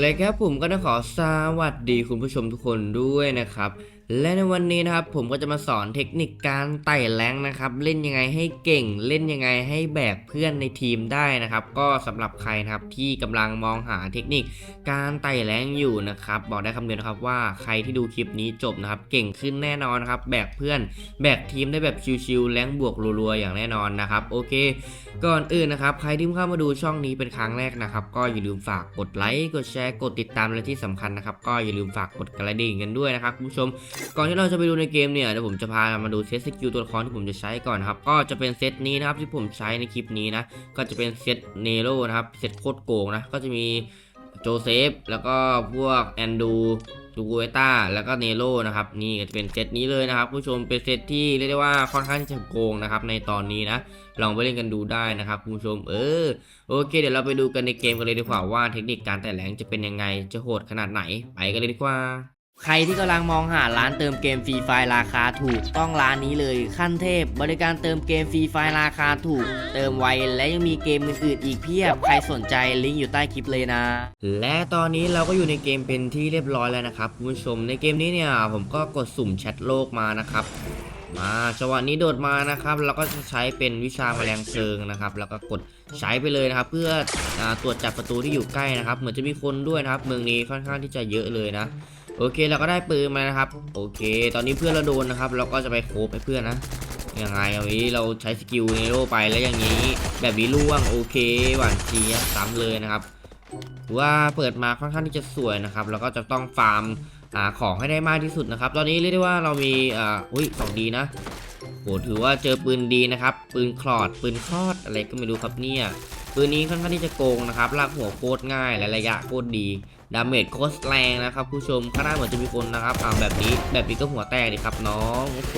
เลยครับผมก็ต้องขอสวัสดีคุณผู้ชมทุกคนด้วยนะครับ และในวันนี้นะครับผมก็จะมาสอนเทคนิคการไต่แรงนะครับ เล่นยังไงให้เก่ง เล่นยังไงให้แบกเพื่อนในทีมได้นะครับ ก็สำหรับใครนะครับที่กำลังมองหาเทคนิคการไต่แรงอยู่นะครับ บอกได้คำเดียวนะครับว่าใครที่ดูคลิปนี้จบนะครับ เก่งขึ้นแน่นอนนะครับ แบกเพื่อน แบกทีมได้แบบชิวๆแรงบวกรัวๆอย่างแน่นอนนะครับ โอเค ก่อนอื่นนะครับ ใครที่เพิ่งเข้ามาดูช่องนี้เป็นครั้งแรกนะครับ ก็อย่าลืมฝากกดไลค์กดแชร์กดติดตามและที่สำคัญนะครับ ก็อย่าลืมฝากกดกระดิ่งกันด้วยนะครับคุณผู้ชมก่อนที่เราจะไปดูในเกมเนี่ยเดี๋ยวผมจะพามาดูเซตสกิลตัวละครที่ผมจะใช้ก่อนนครับก็จะเป็นเซตนี้นะครับที่ผมใช้ในคลิปนี้นะก็จะเป็นเซตเนโรนะครับเซตโคตรโกงนะก็จะมีโจเซฟแล้วก็พวกแอนดูดูเวต้าแล้วก็เนโรนะครับนี่ก็จะเป็นเซตนี้เลยนะครับ ผู้ชมเป็นเซตที่เรียกได้ว่าค่อนข้างที่จะโกงนะครับในตอนนี้นะลองไปเล่นกันดูได้นะครับผู้ชมเออโอเค เดี๋ยวเราไปดูกันในเกมกันเลยดีกว่าว่าเทคนิคการแต่แหลงจะเป็นยังไงจะโหดขนาดไหนไปกันเลยดีกว่า ใครที่กำลังมองหาร้านเติมเกมฟรีไฟล์ราคาถูก ต้องร้านนี้เลยขั้นเทพ บริการเติมเกมฟรีไฟล์ราคาถูก เติมไวและยังมีเกมอื่นๆอีกเพียบ ใครสนใจลิงก์อยู่ใต้คลิปเลยนะ และตอนนี้เราก็อยู่ในเกมเป็นที่เรียบร้อยแล้วนะครับคุณผู้ชมในเกมนี้เนี่ยผมก็กดสุ่มแชทโลกมานะครับมาจังหวะนี้โดดมานะครับเราก็จะใช้เป็นวิชาแมลงเพลิงนะครับ แล้วก็กดใช้ไปเลยนะครับ เพื่ออตรวจจับประตูที่อยู่ใกล้นะครับ เหมือนจะมีคนด้วยนะครับ เมืองนี้ค่อนข้างที่จะเยอะเลยนะ โอเคเราก็ได้ปืนมานะครับ โอเค ตอนนี้เพื่อนเราโดนนะครับ เราก็จะไปโคบให้เพื่อนนะยังไงเอานี้เราใช้สกิลเนโรไปแล้วอย่างนี้ แบบนี้ล่วงโอเคหวานเจี๊ยบซ้ำเลยนะครับถือว่าเปิดมาค่อนข้างที่จะสวยนะครับ แล้วก็จะต้องฟาร์มหาของให้ได้มากที่สุดนะครับ ตอนนี้เรียกได้ว่าเรามีอ่าอุ้ยของดีนะโหถือว่าเจอปืนดีนะครับ ปืนคลอด ปืนคลอดอะไรก็ไม่รู้ครับเนี่ยปืนนี้ค่อนข้างที่จะโกงนะครับลากหัวโคตรง่ายและระยะโคตรดี ดาเมจโคตรแรงนะครับ ผู้ชมข้างหน้าเหมือนจะมีคนนะครับอ่าแบบนี้แบบนี้ก็หัวแตกดิครับน้องโอ้โห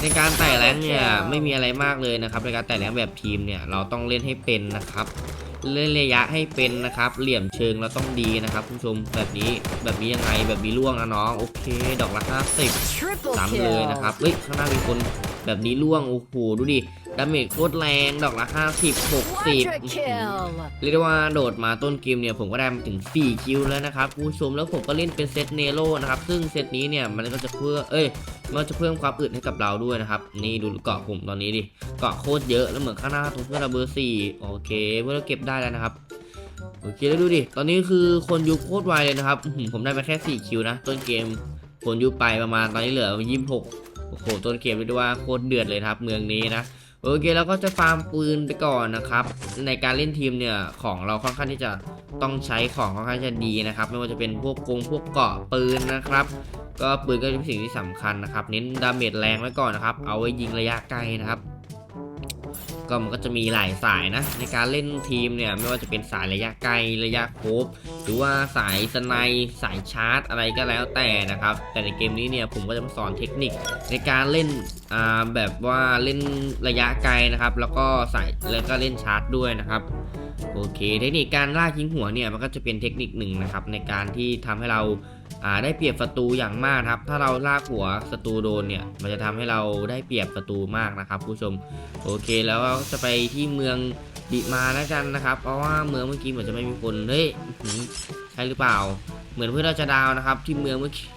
ในการไต่แรงเนี่ยไม่มีอะไรมากเลยนะครับในการไต่แรงแบบทีมเนี่ยเราต้องเล่นให้เป็นนะครับ เล่นระยะให้เป็นนะครับ เหลี่ยมเชิงเราต้องดีนะครับคุณผู้ชมแบบนี้แบบนี้ยังไงแบบนี้ล่วงนะน้องโอเค ดอกละห้าสิบ Triple ซ้ำเลยนะครับเฮ้ยข้างหน้ามีคนแบบนี้ล่วงโอ้โหดูดิ ดาเมจโคตรแรงดอกละ 50 60 Quadra kill เรียกได้ว่าโดดมาต้นเกมเนี่ยผมก็ได้มาถึง 4 คิวแล้วนะครับคุณผู้ชมแล้วผมก็เล่นเป็นเซตเนโรนะครับ ซึ่งเซตนี้เนี่ยมันก็จะเพื่อเอ้ยมันจะเพิ่มความอึดให้กับเราด้วยนะครับ นี่ดูเกาะผมตอนนี้ดิเกาะโคตรเยอะแล้วเหมือนข้างหน้าตรงเพื่อนเราเบอร์4โอเคเพื่อนเราเก็บได้แล้วนะครับโอเคแล้วดูดิตอนนี้คือคนยุบโคตรไวเลยนะครับอื้อหือผมได้มาแค่ 4 คิวนะ ต้นเกมคนยุบไปประมาณตอนนี้เหลือ26โอ้โหต้นเกมเรียกได้ว่าโคตรเดือดเลยนะครับ เมืองนี้นะ โอเคแล้วก็จะฟาร์มปืนไปก่อนนะครับ ในการเล่นทีมเนี่ยของเราค่อนข้างที่จะต้องใช้ของค่อนข้างจะดีนะครับ ไม่ว่าจะเป็นพวกกงพวกเกาะปืนนะครับ ก็ปืนก็เป็นสิ่งที่สำคัญนะครับ เน้นดาเมจแรงไว้ก่อนนะครับ เอาไว้ยิงระยะไกลนะครับ ก็มันก็จะมีหลายสายนะ ในการเล่นทีมเนี่ยไม่ว่าจะเป็นสายระยะไกลระยะโคบหรือว่าสายสไนสายชาร์จอะไรก็แล้วแต่นะครับ แต่ในเกมนี้เนี่ยผมก็จะมาสอนเทคนิคในการเล่นอ่าแบบว่าเล่นระยะไกลนะครับ แล้วก็สายแล้วก็เล่นชาร์จด้วยนะครับโอเค เทคนิคการลากยิงหัวเนี่ยมันก็จะเป็นเทคนิคหนึ่งนะครับในการที่ทำให้เรา ได้เปรียบศัตรูอย่างมากครับ ถ้าเราลากหัวศัตรูโดนเนี่ยมันจะทำให้เราได้เปรียบศัตรูมากนะครับ ผู้ชมโอเคแล้วเราจะไปที่เมืองดิมาแล้วกันนะครับ เพราะว่าเมืองเมื่อกี้เหมือนจะไม่มีคนเฮ้ยใช่หรือเปล่า เหมือนเพื่อนเราจะดาวนะครับ ที่เมืองเมื่อกี้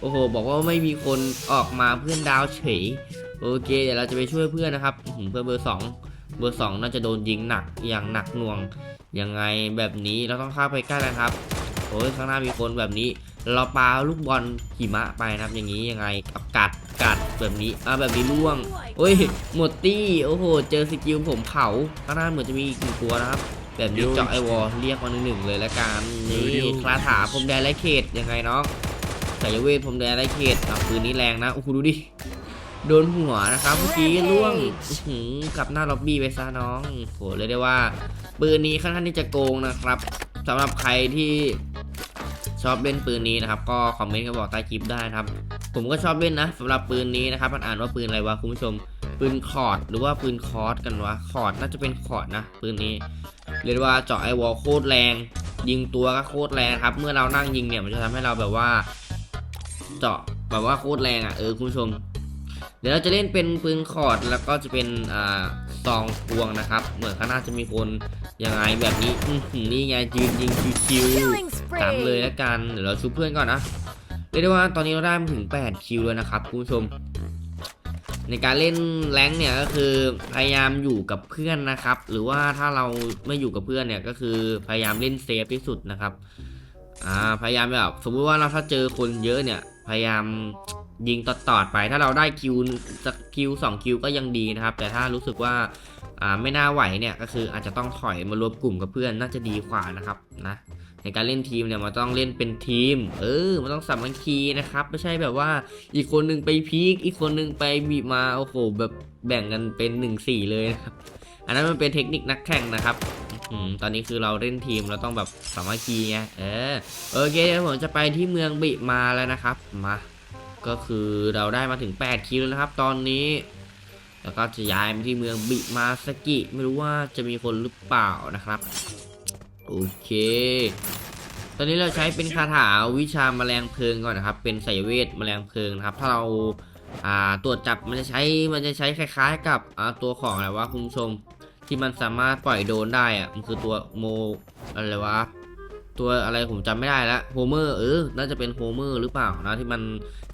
โอ้โห บอกว่าไม่มีคนออกมาเพื่อนดาวเฉยโอเค เดี๋ยวเราจะไปช่วยเพื่อนนะครับเพื่อนเบอร์สองเบอร์สองน่าจะโดนยิงหนักอย่างหนักหน่วงยังไงแบบนี้เราต้องเข้าไปใกล้แล้วครับโอ้ยข้างหน้ามีคนแบบนี้ เราปาลูกบอลหิมะไปนะครับอย่างนี้ยังไงกับกัดกัดแบบนี้อ่าแบบนี้ล่วงโอ้ยหมดตี้โอ้โหเจอสกิลผมเผาข้างหน้าเหมือนจะมีอีกหนึ่งตัวนะครับ แบบนี้เจาะไอวอลเรียกมาหนึ่งหนึ่งเลยละกันนี่คลาถาผมแดนไรเขตยังไงน้องสายเวทผมแดนไรเขตอะปืนนี้แรงนะโอ้โหดูดิโดนหัวนะครับเมื่อกี้ล่วงอื้อหือกลับหน้าล็อบบี้ไปซะน้องโหเลยได้ว่าปืนนี้ค่อนข้างที่จะโกงนะครับสำหรับใครที่ ชอบเล่นปืนนี้นะครับ ก็คอมเมนต์กันบอกใต้คลิปได้นะครับ ผมก็ชอบเล่นนะสำหรับปืนนี้นะครับมันอ่านว่าปืนอะไรวะคุณผู้ชม ปืนคอร์ดหรือว่าปืนคอร์สกันวะคอร์ดน่าจะเป็นคอร์ดนะ ปืนนี้เรียกว่าเจาะไอวอลโคตรแรง ยิงตัวก็โคตรแรงครับ เมื่อเรานั่งยิงเนี่ยมันจะทำให้เราแบบว่า เจาะแบบว่าโคตรแรงอะเออคุณผู้ชม เดี๋ยวเราจะเล่นเป็นปืนคอร์ดแล้วก็จะเป็นอ่า ซองควงนะครับ เหมือนข้างหน้าจะมีคนยังไงแบบนี้อื้อหือนี่ไงยืนยิงคิว Killing ๆตามเลย spree. แล้วกันเดี๋ยวเราชูเพื่อนก่อนนะเรียกได้ว่าตอนนี้เราได้มาถึง 8 คิวแล้วนะครับคุณผู้ชม ในการเล่นแรงค์เนี่ยก็คือพยายามอยู่กับเพื่อนนะครับ หรือว่าถ้าเราไม่อยู่กับเพื่อนเนี่ยก็คือพยายามเล่นเซฟที่สุดนะครับอ่าพยายามแบบสมมุติว่าเราถ้าเจอคนเยอะเนี่ยพยายาม ยิงตอดๆไป ถ้าเราได้คิวสักคิวสองคิวก็ยังดีนะครับ แต่ถ้ารู้สึกว่าอ่าไม่น่าไหวเนี่ยก็คืออาจจะต้องถอยมารวมกลุ่มกับเพื่อนน่าจะดีกว่านะครับนะในการเล่นทีมเนี่ยมันต้องเล่นเป็นทีม เออ มันต้องสามัคคีนะครับ ไม่ใช่แบบว่าอีกคนหนึ่งไปพีคอีกคนหนึ่งไปบีมาโอ้โหแบบแบ่งกันเป็น1นสี่เลยนะครับ อันนั้นมันเป็นเทคนิคนักแข่งนะครับอตอนนี้คือเราเล่นทีมเราต้องแบบสามัคคีไงเออโอเคผมจะไปที่เมืองบิมาแล้วนะครับมา ก็คือเราได้มาถึง 8 คิวแล้วนะครับ ตอนนี้ แล้วก็จะย้ายไปที่เมืองบิมาสกิ ไม่รู้ว่าจะมีคนหรือเปล่านะครับ โอเค ตอนนี้เราใช้เป็นคาถาวิชาแมลงเพลิงก่อนนะครับ เป็นไสยเวทแมลงเพลิงนะครับ ถ้าเราตรวจจับมันจะใช้มันจะใช้คล้าย ๆ กับตัวของอะไรวะคุณผู้ชมที่มันสามารถปล่อยโดนได้อะมันคือตัวโมอะไรวะ ตัวอะไรผมจำไม่ได้แล้วโฮเมอร์เออ น่าจะเป็นโฮเมอร์หรือเปล่านะที่มัน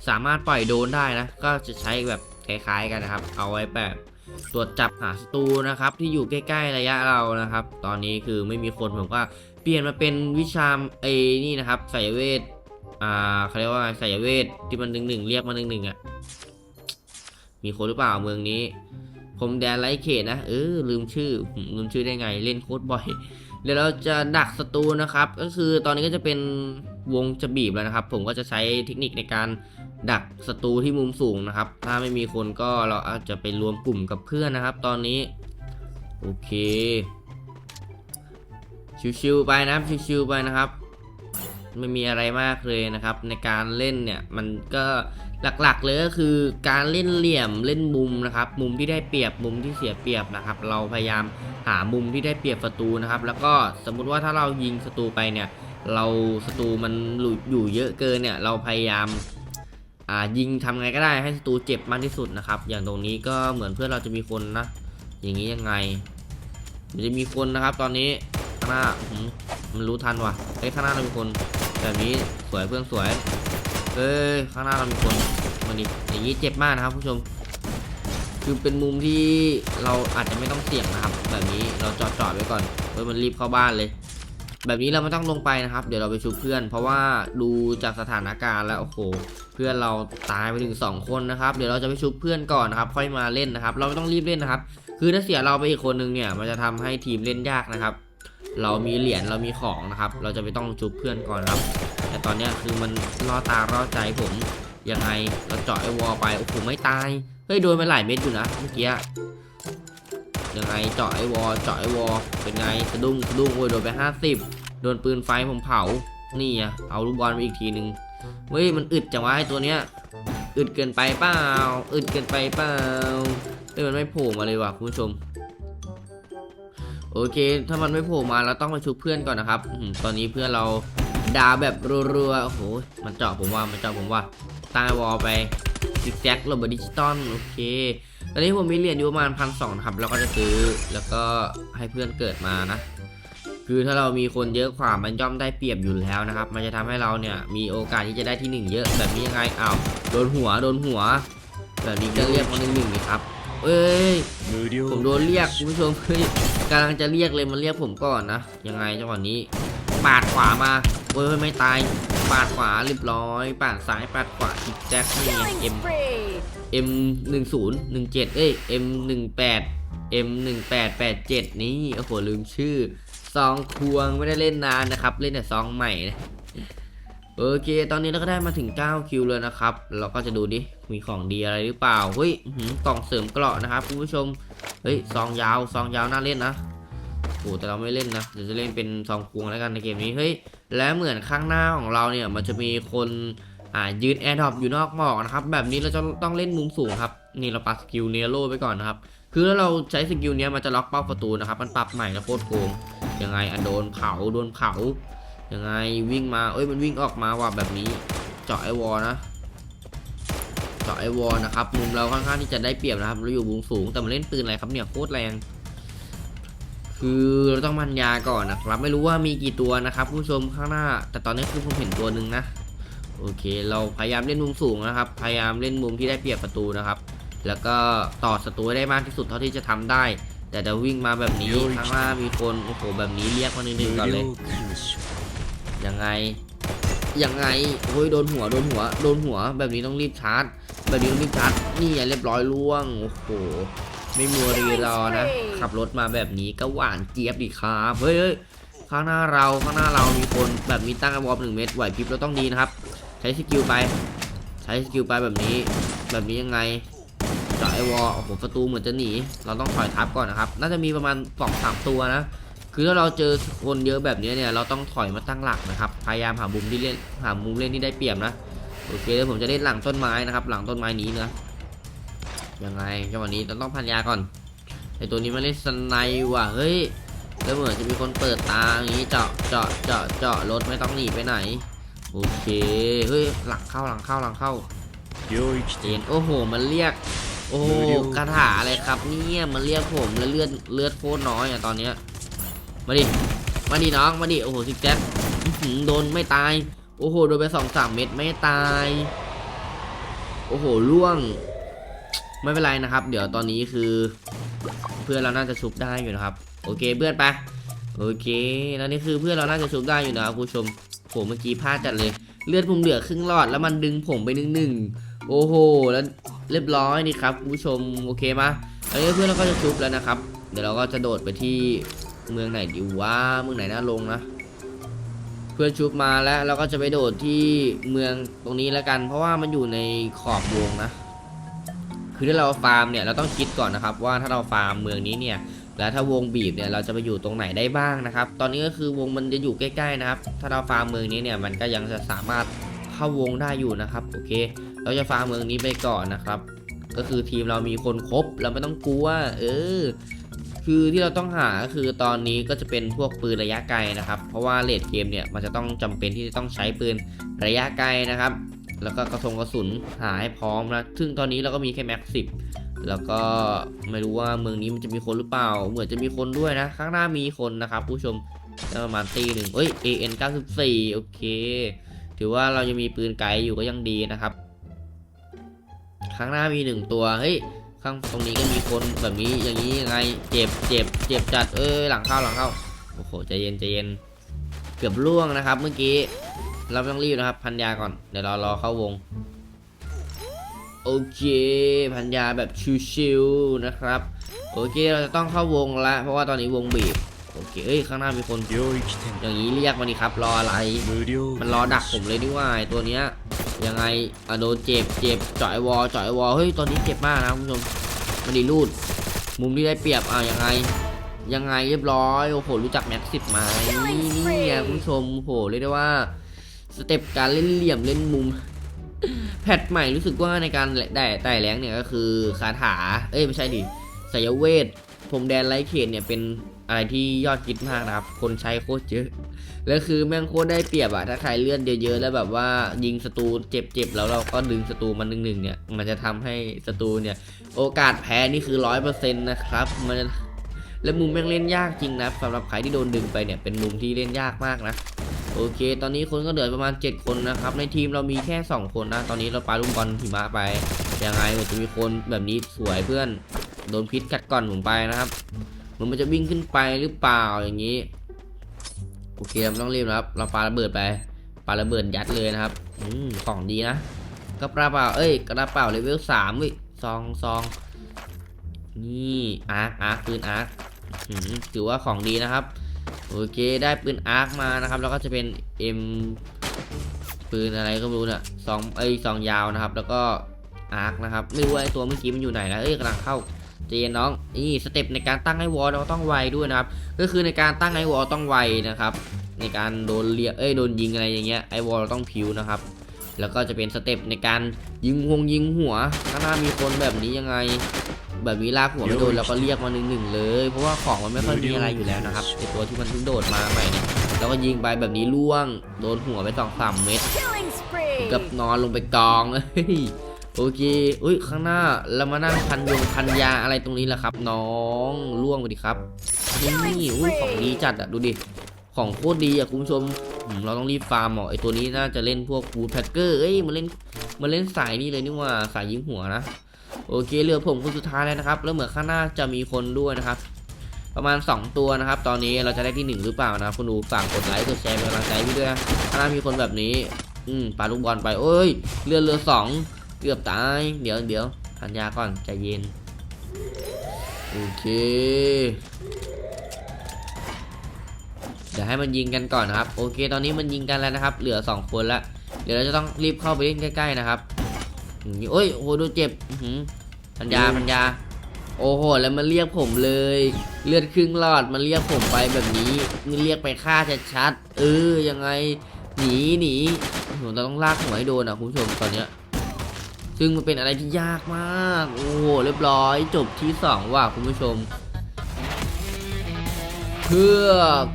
สามารถปล่อยโดนได้นะ ก็จะใช้แบบคล้ายๆกันนะครับ เอาไว้แบบตรวจจับหาศัตรูนะครับ ที่อยู่ใกล้ ๆ ระยะเรานะครับ ตอนนี้คือไม่มีคนผมก็เปลี่ยนมาเป็นวิชาไอ้นี่นะครับสายเวทอ่าเขาเรียกว่าสายเวทที่มันหนึ่งหนึ่งเรียกมาหนึ่งหนึ่งอะมีคนหรือเปล่าเมืองนี้ ผมแดนไลท์เขตนะเออลืมชื่อลืมชื่อได้ไงเล่นโคตรบ่อย เดี๋ยวเราจะดักศัตรูนะครับ ก็คือตอนนี้ก็จะเป็นวงจะบีบแล้วนะครับ ผมก็จะใช้เทคนิคในการดักศัตรูที่มุมสูงนะครับ ถ้าไม่มีคนก็เราอาจจะไปรวมกลุ่มกับเพื่อนนะครับ ตอนนี้ โอเค ชิวๆไปนะครับ ชิวๆไปนะครับ ไม่มีอะไรมากเลยนะครับ ในการเล่นเนี่ย มันก็ หลักๆเลยก็คือการเล่นเหลี่ยมเล่นมุมนะครับ มุมที่ได้เปรียบมุมที่เสียเปรียบนะครับ เราพยายามหามุมที่ได้เปรียบศัตรูนะครับ แล้วก็สมมุติว่าถ้าเรายิงศัตรูไปเนี่ย เราศัตรูมันอยู่เยอะเกินเนี่ย เราพยายามอ่ายิงทำไงก็ได้ให้ศัตรูเจ็บมากที่สุดนะครับ อย่างตรงนี้ก็เหมือนเพื่อนเราจะมีคนนะ อย่างนี้ยังไงมันจะมีคนนะครับ ตอนนี้ข้างหน้ามมันรู้ทันว่ะเฮ้ยข้างหน้าเรามีคน แบบนี้สวยเพื่อนสวย เอ้ยข้างหน้าเรามีคนวันนี้อย่างนี้เจ็บมากนะครับผู้ชม คือเป็นมุมที่เราอาจจะไม่ต้องเสี่ยงนะครับ แบบนี้เราจอดจอดไว้ก่อนเฮ้ยมันรีบเข้าบ้านเลย แบบนี้เราไม่ต้องลงไปนะครับ เดี๋ยวเราไปชุบเพื่อน เพราะว่าดูจากสถานการณ์แล้วโอ้โหเพื่อนเราตายไปถึงสองคนนะครับ เดี๋ยวเราจะไปชุบเพื่อนก่อนนะครับ ค่อยมาเล่นนะครับ เราไม่ต้องรีบเล่นนะครับ คือถ้าเสียเราไปอีกคนนึงเนี่ยมันจะทำให้ทีมเล่นยากนะครับ เรามีเหรียญเรามีของนะครับ เราจะไม่ต้องชุบเพื่อนก่อนครับ แต่ตอนนี้คือมันล่อตาล่อใจผมยังไงเราเจาะไอวอลไปโอ้โหไม่ตายเฮ้ยโดนไปหลายเม็ดอยู่นะเมื่อกี้ยังไงเจาะไอวอลเจาะไอวอลเป็นไงสะดุ้งสะดุ้งโอ้ยโดนไปห้าสิบโดนปืนไฟผมเผานี่อะเอาลูกบอลไปอีกทีนึงเฮ้ยมันอึดจังวะไอตัวเนี้ยอึดเกินไปเปล่าอึดเกินไปเปล่าเฮ้ยมันไม่โผล่มาเลยว่ะคุณผู้ชม โอเค ถ้ามันไม่โผล่มาเราต้องมาชุบเพื่อนก่อนนะครับอตอนนี้เพื่อนเราดาแบบรัวๆโอ้โหมันเจาะผมว่ามันเจาะผมว่าตั้งไอวอลไปซิกแซกรเบิดดิจิตอลโอเค ตอนนี้ผมมีเหรียญอยู่ประมาณพันสองครับแล้วก็จะซื้อแล้วก็ให้เพื่อนเกิดมานะ คือถ้าเรามีคนเยอะกว่ามันย่อมได้เปรียบอยู่แล้วนะครับ มันจะทำให้เราเนี่ยมีโอกาสที่จะได้ที่หนึ่งเยอะแบบนี้ยังไงอ้าวโดนหัวโดนหัวแบบนี้ก็เรียกมาหนึ่งหนึ่งครับ เอ้ย無料ผมโดนเรียกคุณผู้ชมเฮ้ยกำลังจะเรียกเลยมันเรียกผมก่อนนะยังไงจังหวะนี้ ปาดขวามาเว้ยไม่ตายปาดขวาเรียบร้อย ปาดซ้ายปาดขวาทิกแจ็คนี่ไง Killing M spree. M หนึ่งศูนย์หนึ่งเจ็ดเอ้ย M หนึ่งแปด M หนึ่งแปดแปดเจ็ดนี่โอ้โหลืมชื่อซองควงไม่ได้เล่นนานนะครับ เล่นแต่ซองใหม่นะ โอเค ตอนนี้เราก็ได้มาถึง 9 คิวเลยนะครับ เราก็จะดูดิ มีของดีอะไรหรือเปล่า เฮ้ยกล่องเสริมเกราะนะครับคุณผู้ชม เฮ้ย ซองยาว ซองยาวน่าเล่นนะโอ้แต่เราไม่เล่นนะ เดี๋ยวจะเล่นเป็นซองควงแล้วกันในเกมนี้ เฮ้ย และเหมือนข้างหน้าของเราเนี่ย มันจะมีคนอ่ายืนแอร์ดรอปอยู่นอกหมอกนะครับ แบบนี้เราจะต้องเล่นมุมสูงครับ นี่เราปรับสกิลเนโรไปก่อนนะครับ คือถ้าเราใช้สกิลนี้มันจะล็อกเป้าประตูนะครับ มันปรับใหม่แล้วโคตรโกง ยังไงอะโดนเผา โดนเผา ยังไงวิ่งมา เอ้ยมันวิ่งออกมาว่ะแบบนี้ เจาะไอวอลนะ เจาะไอวอลนะครับ มุมเราค่อนข้างที่จะได้เปรียบนะครับ เราอยู่มุมสูง แต่มันเล่นปืนอะไรครับเนี่ยโคตรแรง คือเราต้องมันยาก่อนนะครับ ไม่รู้ว่ามีกี่ตัวนะครับ ผู้ชมข้างหน้า แต่ตอนนี้คือผมเห็นตัวหนึ่งนะ โอเค เราพยายามเล่นมุมสูงนะครับ พยายามเล่นมุมที่ได้เปรียบประตูนะครับ แล้วก็ต่อศัตรูให้ได้มากที่สุดเท่าที่จะทำได้ แต่จะวิ่งมาแบบนี้ข้างหน้ามีคน โอ้โห แบบนี้เรียกมาหนึ่งๆก่อนเลย ยังไง ยังไงโอ้ยโดนหัวโดนหัว โดนหัว แบบนี้ต้องรีบชาร์จ แบบนี้ต้องรีบชาร์จ นี่ไงเรียบร้อยล่วง โอ้โห ไม่มัวรีรอนะ ขับรถมาแบบนี้ก็หวานเจี๊ยบดีครับ เฮ้ยข้างหน้าเราข้างหน้าเรามีคนแบบนี้ตั้งไอวอลหนึ่งเม็ดไหวพริบเราต้องดีนะครับ ใช้สกิลไป ใช้สกิลไปแบบนี้ แบบนี้ยังไงจาะไอวอลโอ้โหประตูเหมือนจะหนี เราต้องถอยทับก่อนนะครับ น่าจะมีประมาณสองสามตัวนะ คือถ้าเราเจอคนเยอะแบบนี้เนี่ยเราต้องถอยมาตั้งหลักนะครับ พยายามหามุมที่เล่นหามุมเล่นที่ได้เปรียบนะโอเคแล้วผมจะเล่นหลังต้นไม้นะครับ หลังต้นไม้นี้นะยังไงจังหวะนี้เราต้องพันยาก่อนไอตัวนี้มันเล่นสไนว่ะเฮ้ยแล้วเหมือนจะมีคนเปิดตาอย่างนี้เจาะเจาะเจาะเจาะรถไม่ต้องหนีไปไหนโอเคเฮ้ยหลังเข้าหลังเข้าหลังเข้า領域เจนโอ้โห มันเรียก โอ้โหคาถาอะไรครับเนี่ยมันเรียกผมแล้วเลือดเลือดโคตรน้อยอะตอนเนี้ย มาดิ มาดิน้อง มาดิ โอ้โหซิกแจ็คโดนไม่ตาย โอ้โห โดนไปสองสามเม็ดไม่ตาย โอ้โหล่วง ไม่เป็นไรนะครับ เดี๋ยวตอนนี้คือ เพื่อนเราน่าจะชุบได้อยู่นะครับ โอเคเพื่อนไป โอเค แล้วนี่คือเพื่อนเราน่าจะชุบได้อยู่นะครับคุณผู้ชมผมเมื่อกี้พลาดจัดเลย เลือดผมเหลือครึ่งหลอดแล้วมันดึงผมไปหนึ่งหนึ่งโอ้โห แล้วเรียบร้อยนี่ครับคุณผู้ชม โอเคมาอันนี้เพื่อนเราก็จะชุบแล้วนะครับ เดี๋ยวเราก็จะโดดไปที่ เมืองไหนดีว่าเมืองไหนน่าลงนะ เพื่อนชุบมาแล้วเราก็จะไปโดดที่เมืองตรงนี้แล้วกัน เพราะว่ามันอยู่ในขอบวงนะ คือถ้าเราฟาร์มเนี่ยเราต้องคิดก่อนนะครับ ว่าถ้าเราฟาร์มเมืองนี้เนี่ย แล้วถ้าวงบีบเนี่ยเราจะไปอยู่ตรงไหนได้บ้างนะครับ ตอนนี้ก็คือวงมันจะอยู่ใกล้ๆนะครับ ถ้าเราฟาร์มเมืองนี้เนี่ยมันก็ยังจะสามารถเข้าวงได้อยู่นะครับโอเค เราจะฟาร์มเมืองนี้ไปก่อนนะครับ ก็คือทีมเรามีคนครบเราไม่ต้องกลัว เออ คือที่เราต้องหาก็คือตอนนี้ก็จะเป็นพวกปืนระยะไกลนะครับ เพราะว่าเลดเกมเนี่ยมันจะต้องจำเป็นที่จะต้องใช้ปืนระยะไกลนะครับ แล้วก็กระทงกระสุนหาให้พร้อมนะ ซึ่งตอนนี้เราก็มีแค่แม็กสิบแล้วก็ไม่รู้ว่าเมืองนี้มันจะมีคนหรือเปล่า เหมือนจะมีคนด้วยนะ ข้างหน้ามีคนนะครับผู้ชมประมาณตีหนึ่งเอ้ย AN 94โอเค ถือว่าเรายังมีปืนไกลอยู่ก็ยังดีนะครับ ข้างหน้ามีหนึ่งตัว เฮ้ย ข้างตรงนี้ก็มีคนแบบนี้อย่างนี้ยังไงเจ็บเจ็บเจ็บจัดเอ้ยหลังเข้าหลังเข้าโอ้โหใจเย็นใจเย็นเกือบล่วงนะครับ เมื่อกี้เราต้องรีบนะครับ พันยาก่อนเดี๋ยวเรารอเข้าวงโอเค พันยาแบบชิวๆนะครับโอเคเราจะต้องเข้าวงละเพราะว่าตอนนี้วงบีบโอเคเอ้ยข้างหน้ามีคนอย่างนี้เรียกมานี่ครับรออะไรมันรอดักผมเลยนี่ว่าตัวเนี้ย ยังไงอะโดนเจ็บเจ็บจาะไอวอลจาะไอวอลเฮ้ยตอนนี้เจ็บมากนะคุณผู้ชมมันดีรูด มุมที่ได้เปรียบอะยังไง ยังไงเรียบร้อยโอ้โหรู้จักแม็กซิบไหมนี่นี่ไงคุณผู้ชมโอ้โหเรียกได้ว่าสเต็ปการเล่นเหลี่ยมเล่นมุมแพทใหม่รู้สึกว่าในการได้ไต่แรงเนี่ยก็คือคาถา เอ้ยไม่ใช่ดิสายเวทพรมแดนไร้เขตเนี่ยเป็น อะไรที่ยอดคิดมากนะครับ คนใช้โคตรเยอะ แล้วคือแม่งโคตรได้เปรียบอะถ้าใครเลื่อนเยอะๆ แล้วแบบว่ายิงศัตรูเจ็บๆ แล้วเราก็ดึงศัตรูมันหนึ่งๆเนี่ย มันจะทำให้ศัตรูเนี่ย โอกาสแพ้นี่คือร้อยเปอร์เซ็นต์นะครับ มันและมุมแม่งเล่นยากจริงนะสำหรับใครที่โดนดึงไปเนี่ย เป็นมุมที่เล่นยากมากนะ โอเค ตอนนี้คนก็เหลือประมาณ 7 คนนะครับ ในทีมเรามีแค่ 2 คนนะ ตอนนี้เราปาลูกบอลหิมะไป ยังไงมันจะมีคนแบบนี้สวยเพื่อน โดนพิษกัดก่อนผมไปนะครับ มันมันจะวิ่งขึ้นไปหรือเปล่าอย่างนี้โอเคเราต้องรีบนะครับ เราปาระเบิดไปปาระเบิดยัดเลยนะครับอืมของดีนะกระเป๋าเอ้ยกระเป๋าเลเวลสามวิซองซองนี่อาร์คอาร์คปืนอาร์คอืมถือว่าของดีนะครับโอเคได้ปืนอาร์คมานะครับ แล้วก็จะเป็น M ปืนอะไรก็ไม่รู้เนี่ยสองเอ้ยสองยาวนะครับ แล้วก็อาร์คนะครับไม่รู้ไอ้ตัวเมื่อกี้มันอยู่ไหนนะเอ้ยกำลังเข้า เจนน้องนี่สเต็ปในการตั้งไอ้วอลเราต้องไวด้วยนะครับ ก็คือในการตั้งไอ้วอลต้องไวนะครับ ในการโดนเลียเอ้ยโดนยิงอะไรอย่างเงี้ยไอ้วอลเราต้องพิวนะครับ แล้วก็จะเป็นสเต็ปในการยิงหงยิงหัวข้างหน้ามีคนแบบนี้ยังไง แบบนี้ลากหัวไม่โดนเราก็เรียกมาหนึ่งหนึ่งๆเลย เพราะว่าของมันไม่ค่อยมีอะไรอยู่แล้วนะครับไอตัวที่มันเพิ่งโดดมาใหม่เนี่ยเราก็ยิงไปแบบนี้ล่วง โดนหัวไปสองสามเม็ด Killing spree! กับนอนลงไปกองเฮ้ย โอเคอุ้ยข้างหน้าเรามานั่งพันยงพันยาอะไรตรงนี้แหละครับ น้องล่วงไปดิครับนี่อุ้ยของดีจัดอะดูดิของโคตรดีอะคุณผู้ชมอืมเราต้องรีบฟาร์มอะไอตัวนี้น่าจะเล่นพวกฟูดแพคเกอร์เอ้ยมาเล่นมาเล่นสายนี่เลยนี่หว่าสายยิงหัวนะโอเคเหลือผมคนสุดท้ายแล้วนะครับ แล้วเหมือนข้างหน้าจะมีคนด้วยนะครับ ประมาณ 2 ตัวนะครับ ตอนนี้เราจะได้ที่ 1 หรือเปล่านะครับคุณดูฝากกดไลค์กดแชร์เป็นกำลังใจให้พี่ด้วยนะข้างหน้ามีคนแบบนี้ อืมปาลูกบอลไปเอ้ยเรือเรือสอง เกือบตาย เดี๋ยวเดี๋ยวทันยาก่อนใจเย็น โอเค เดี๋ยวให้มันยิงกันก่อนนะครับ โอเค ตอนนี้มันยิงกันแล้วนะครับ เหลือ 2 คนละ เดี๋ยวเราจะต้องรีบเข้าไปเล่นใกล้ ๆ นะครับโอ้ย โห ดูเจ็บอื้อหือพันยาพันยาโอ้โห แล้วมันเรียกผมเลย เลือดครึ่งหลอด มันเรียกผมไปแบบนี้มันเรียกไปฆ่าชัดๆ เออ ยังไง หนีหนีผมต้องลากหัวให้โดนอะคุณผู้ชมตอนเนี้ย ซึ่งมันเป็นอะไรที่ยากมาก โอ้โหเรียบร้อยจบที่สองว่ะคุณผู้ชม เพื่อ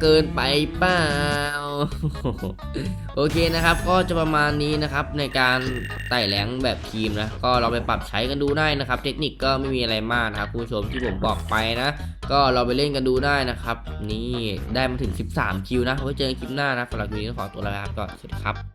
เกินไปเปล่า โอเคนะครับ ก็จะประมาณนี้นะครับในการไต่แหลงแบบทีมนะ ก็เราไปปรับใช้กันดูได้นะครับ เทคนิคก็ไม่มีอะไรมากนะครับคุณผู้ชมที่ผมบอกไปนะ ก็เราไปเล่นกันดูได้นะครับ นี่ได้มาถึง 13 คิวนะไว้เจอกันคลิปหน้านะสำหรับวันนี้ต้องขอตัวลาไปก่อนสวัสดีครับ